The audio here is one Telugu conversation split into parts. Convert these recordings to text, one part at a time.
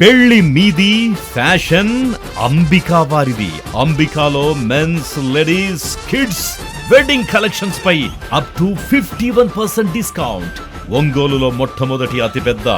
పెళ్ళి మీది ఫ్యాషన్ అంబికా వారిది. అంబికాలో men's ladies kids wedding collections pi up to fifty one percent discount. ఒంగోలులో మొట్టమొదటి అతిపెద్ద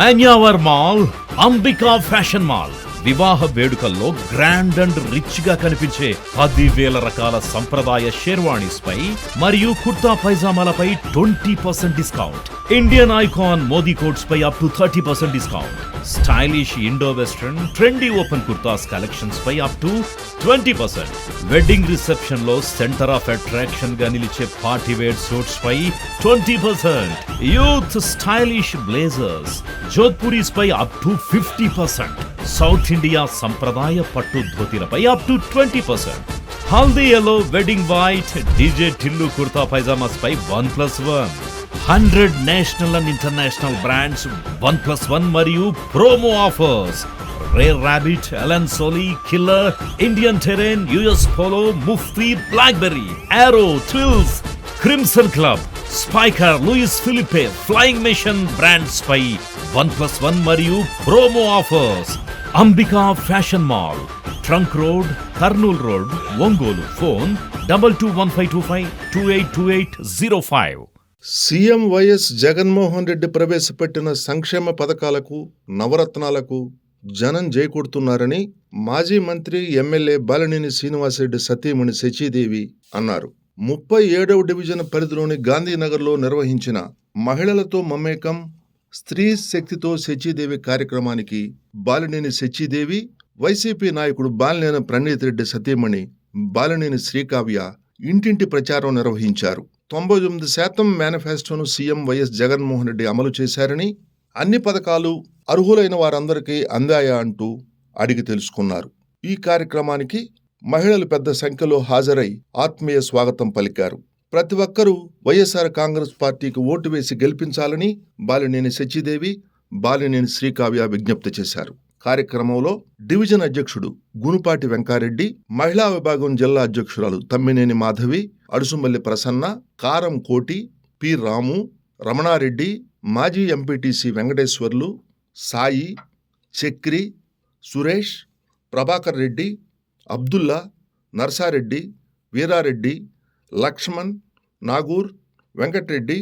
Manyavar mall Ambika fashion mall. వివాహ వేడుకల్లో గ్రాండ్ అండ్ రిచ్గా కనిపించే పదివేల రకాల సంప్రదాయ షేర్వాణీస్ పై మరియు kurta పైజామాలపై twenty percent discount. Indian icon Modi coats pi up to thirty percent discount. Stylish Indo western trendy open kurtas collections pi up to twenty percent. Wedding రిసెప్షన్లో centre of అట్రాక్షన్గా నిలిచే party wear suits pi twenty percent. Youth stylish blazers Jodhpuris pi up to fifty percent. South India సంప్రదాయ పట్టు ధోతీలపై up to twenty percent haldi yellow wedding white DJ Tillu kurta pyjamas pi one plus one hundred national and international brands one plus one మరియు promo offers Rare Rabbit Allen Solly Killer Indian Terrain US Polo Mufti Blackberry Arrow Twills Crimson Club Spykar Louis Philippe Flying Machine brands పై వన్ ప్లస్ వన్ మరియు promo offers Ambika fashion mall trunk road Kurnool road Ongole. Phone double two one five two five two eight two eight zero five. CM YS Jaganmohan Reddy ప్రవేశపెట్టిన సంక్షేమ పథకాలకు నవరత్నాలకు జనం చేకూడుతున్నారని మాజీ మంత్రి ఎమ్మెల్యే బాలినేని శ్రీనివాసరెడ్డి సతీమణి శచీదేవి అన్నారు. ముప్పై ఏడవ డివిజన్ పరిధిలోని గాంధీనగర్లో నిర్వహించిన మహిళలతో మమేకం స్త్రీ శక్తితో శచీదేవి కార్యక్రమానికి బాలినేని శచీదేవి వైసీపీ నాయకుడు బాలినేని ప్రణీత్ రెడ్డి సతీమణి బాలినేని శ్రీకావ్య ఇంటింటి ప్రచారం నిర్వహించారు. తొంభై తొమ్మిది శాతం మేనిఫెస్టోను సీఎం వైఎస్ జగన్మోహన్ రెడ్డి అమలు చేశారని అన్ని పథకాలు అర్హులైన వారందరికీ అందాయా అంటూ అడిగి తెలుసుకున్నారు. ఈ కార్యక్రమానికి మహిళలు పెద్ద సంఖ్యలో హాజరై ఆత్మీయ స్వాగతం పలికారు. ప్రతి ఒక్కరూ వైఎస్ఆర్ కాంగ్రెస్ పార్టీకి ఓటు వేసి గెలిపించాలని బాలినేని శచిదేవి బాలినేని శ్రీకావ్య విజ్ఞప్తి చేశారు. కార్యక్రమంలో డివిజన్ అధ్యక్షుడు గునుపాటి వెంకారెడ్డి మహిళా విభాగం జిల్లా అధ్యక్షురాలు తమ్మినేని మాధవి అడుసుమల్లి ప్రసన్న కారం కోటి పి రాము రమణారెడ్డి మాజీ ఎంపీటీసీ వెంకటేశ్వర్లు సాయి చక్రి సురేష్ ప్రభాకర్ రెడ్డి అబ్దుల్లా నర్సారెడ్డి వీరారెడ్డి లక్ష్మణ్ నాగూర్ వెంకట్రెడ్డి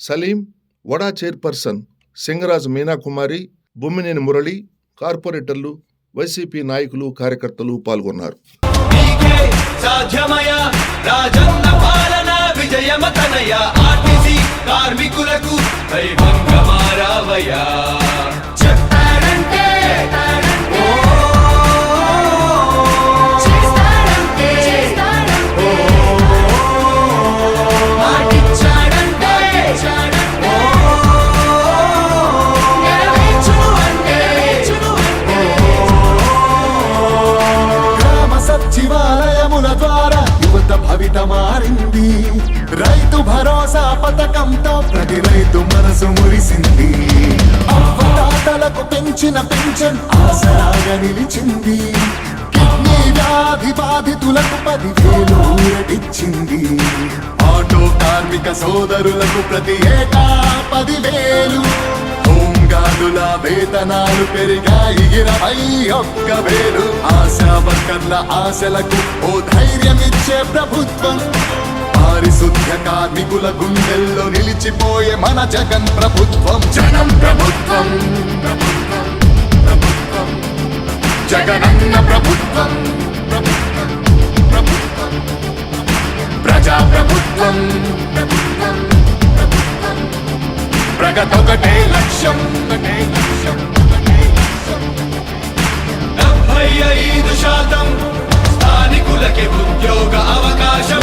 సలీం వడా చైర్పర్సన్ సింగరాజు మీనాకుమారి బొమ్మినేని మురళి కార్పొరేటర్లు వైసీపీ నాయకులు కార్యకర్తలు పాల్గొన్నారు. కార్మికులకు నిలిచింది కిడ్నీ వ్యాధి బాధితులకు పదివేలు ఊరటిచ్చింది. ఆటో కార్మిక సోదరులకు ప్రతి ఏటా పదివేలు. హోంగార్డుల వేతనాలు పెరిగాయి ఇరవై ఒక్క వేలు. ఆశా వర్కర్ల ఆశలకు ఓ ధైర్యమిచ్చే ప్రభుత్వం. పారిశుద్ధ్య కార్మికుల గుండెల్లో నిలిచిపోయే మన జగన్ ప్రభుత్వం. జనం ప్రభుత్వం, ప్రగతొకటే ఒకటే లక్ష్యం ఒకటే లక్ష్యం. డెబ్బై ఐదు శాతం స్థానికులకి ఉద్యోగ అవకాశం.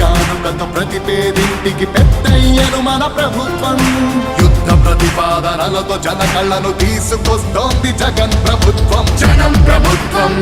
కానుకత ప్రతి పేదింటికి పెద్దయ్యను మన ప్రభుత్వం. యుద్ధ ప్రతిపాదనలతో జన కళ్ళను తీసుకొస్తోంది జగన్ ప్రభుత్వం. జనం ప్రభుత్వం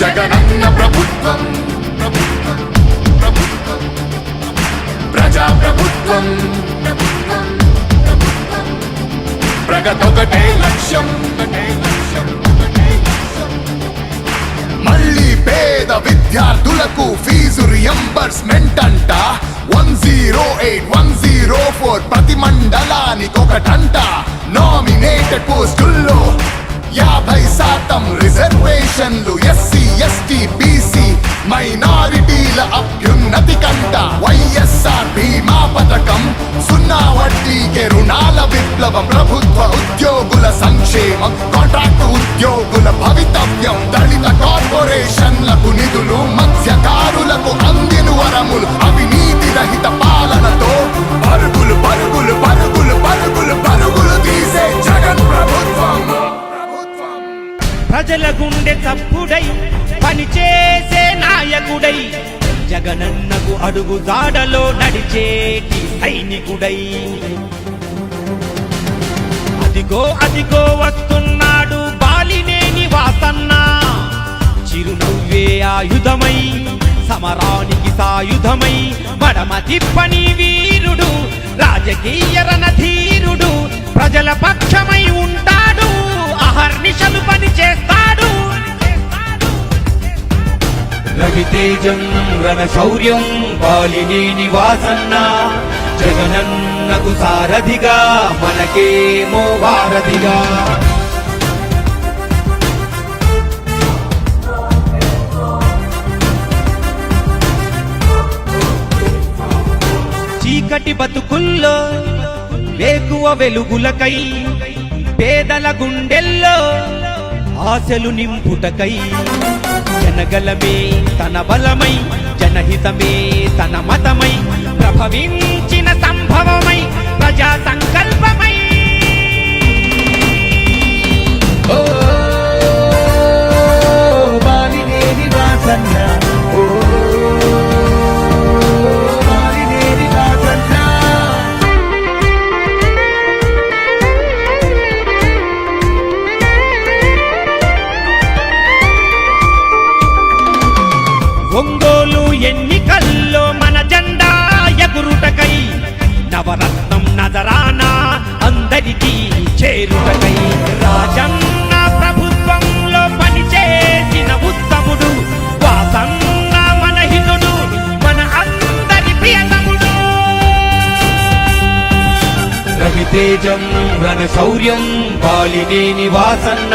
జగనన్న ప్రభుత్వం ప్రజా ప్రభుత్వం ప్రగతొకటే లక్ష్యం లక్ష్యం ఒకటే పేద విద్యార్థులకు ఫీజు రియంబర్స్మెంట్ అంట. One zero eight one zero four ప్రతి మండలానికి ఒకటంట. నామినేటెడ్ పోస్టుల్లో యాభై శాతం రిజర్వేషన్లు ఎస్సీ ఎస్టీ బీసీ మైనారిటీల అభ్యున్నతి కంట. వైఎస్ఆర్ బీమా పథకం సున్నా వడ్డీకే రుణాల విప్లవం ప్రభుత్వ ఉద్యోగుల సంక్షేమం కాంట్రాక్ట్ ఉద్యోగుల భవితవ్యం దళిత కార్పొరేషన్లకు నిధులు మత్స్యకారులకు అందిన వరములు అవినీతి రహిత పాలనతో పరుగులు పరుగులు పరుగులు పరుగులు పరుగులు తీసే జగన్ ప్రభుత్వం. ప్రజల గుండె తప్పుడై పనిచేసే నాయకుడై జగనన్నకు అడుగు దాడలో నడిచేటి సైనికుడై. అదిగో అదిగో వస్తున్నాడు బాలినేని వాసన్న చిరునవ్వే ఆయుధమై సమరానికి సాయుధమై మడమ తిప్పని వీరుడు రాజకీయ రణధీరుడు ప్రజల పక్షమై ఉంటాడు అహర్నిశలు పని చేస్తాడు రవితేజం రణ శౌర్యం బాలినేని వాసన్నా జగనన్నకు సారథిగా మనకేమో వారధిగా. చీకటి బతుకుల్లో వేకువ వెలుగులకై పేదల గుండెల్లో ఆశలు నింపుటకై. జనగలమే తన బలమై జనహితమే తన మతమై ప్రభవించి సంభవమై ప్రజా సంకల్పమై ఓ బాలినేని వాసన్నా తేజం రణ శౌర్యం బాలినేని వాసన్న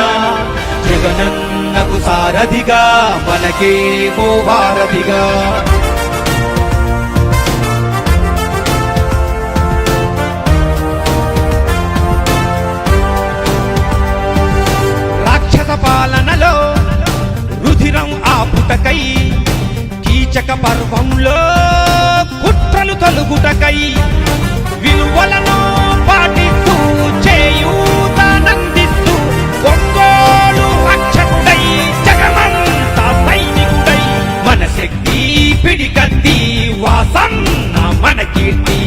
జగనన్నకు సారథిగా మనకేమో వారధిగా రాక్షస పాలనలో రుధిరం ఆపుటకై కీచక పర్వంలో కుట్రలు తలుగుటకై విలువలను పాట చేయూతనందిస్తూ ఒంగోలు రక్షకుడై జగమంత సైనికుడై మన శక్తి పిడికత్తి వాసన్న మన కీర్తి.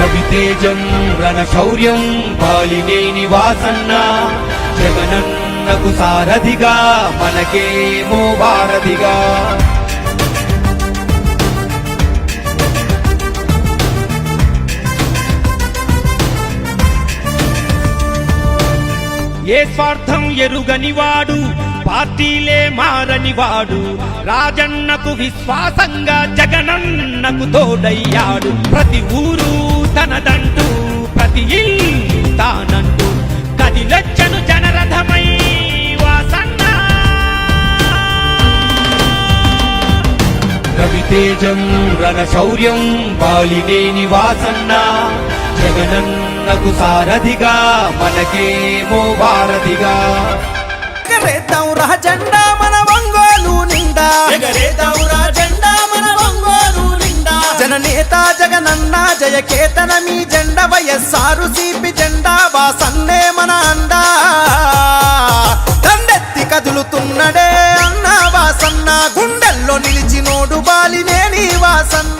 రవితేజం రణ శౌర్యం బాలినేని వాసన్న జగనన్నకు సారథిగా మనకేమో భారతిగా. ఏ స్వార్థం ఎరుగనివాడు? పార్టీలే మారనివాడు. రాజన్నకు విశ్వాసంగా జగనన్నకు తోడయ్యాడు. ప్రతి ఊరు తనదంటూ ప్రతి ఇల్లు తానంటూ. కదిలొచ్చను జనరథమై వాసన్న. రవితేజం రణ శౌర్యం బాలినేని వాసన్న జగనన్నకు సారథిగా మనకేమో వారధిగా ఎగరేద్దాం రా జెండా మన ఒంగోలు నిండా. ఎగరేద్దాం రా జెండా మన ఒంగోలు నిండా. జననేత జగనన్న జయకేతన మీ జెండా వైఎస్ఆరు సిపి జెండా వాసన్నే మన అండా. దండెత్తి కదులుతున్నడే అన్న వాసన్న గుండెల్లో నిలిచినోడు బాలినేని వాసన్న.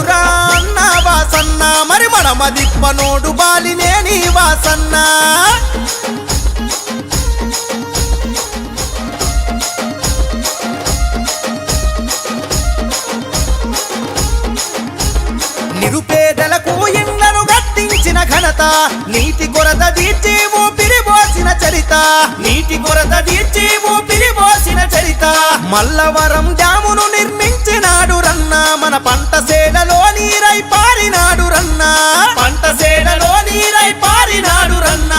మదిప్పనోడు బాలినేని వాసన్న. నిరుపేదలకు ఇండ్లను గట్టించిన ఘనత నీటి కొరత తీర్చి ఊపిరి పోసిన చరిత. నీటి కొరత తీర్చి ఊపిరి పోసిన చరిత. మల్లవరం డ్యామును నిర్మించినాడు రన్న మన పంట సేలలో నీరై పారినాడు రన్నా. సేనలో నీరై పారినాడు రన్న.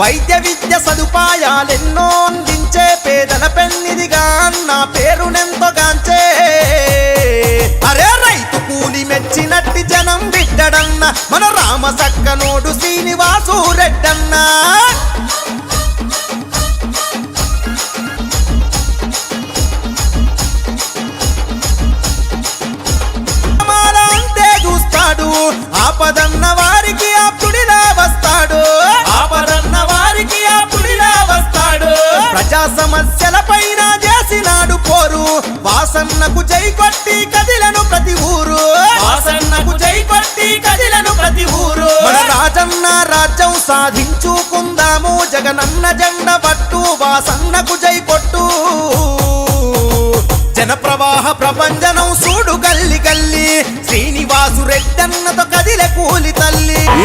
వైద్య విద్య సదుపాయాలెన్నో అందించే పేదల పెన్నిదిగా అన్న పేరునెంతో గాంచే. అరే రైతు కూలి మెచ్చినట్టి జనం బిడ్డడన్న. మన రామ సక్కనోడు శ్రీనివాసు రెడ్డన్నా. ప్రజా సమస్యల పైన చేసినాడు పోరు. వాసన్నకు జై కొట్టి కదిలను ప్రతి ఊరు. వాసన్నకు జై కొట్టి కదిలను ప్రతి ఊరు. మన రాజన్న రాజ్యం సాధించుకుందాము. జగనన్న జెండ పట్టు వాసన్నకు జై కొట్టు. జన ప్రవాహ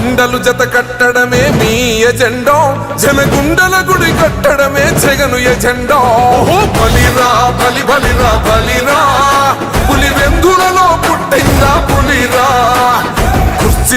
జెండలు జత కట్టడమే మీ ఎజెండో. జనగుండల గుడి కట్టడమే జగను ఎజెండో. బలిరా.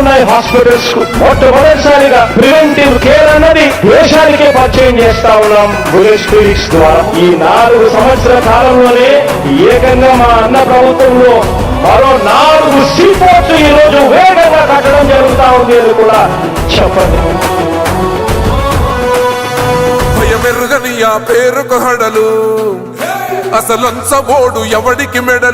ఉన్నాయి. హాస్పిటల్స్కు మొట్టమొదటిసారిగా ప్రివెంటివ్ కేర్ అన్నది దేశానికే పరిచయం చేస్తా ఉన్నాం. గురేష్ క్లినిక్స్ ద్వారా ఈ నాలుగు సంవత్సరాల కాలంలోనే ఏకంగా మా అన్న ప్రభుత్వంలో మరో నాలుగు సీపోర్ట్స్ ఈ రోజు వేగంగా కట్టడం జరుగుతా ఉంది అని కూడా చెప్పండి. భయమెరుగని ఆ పేరుకు హడలు. అసలంచబోడు ఎవడికి మెడలు?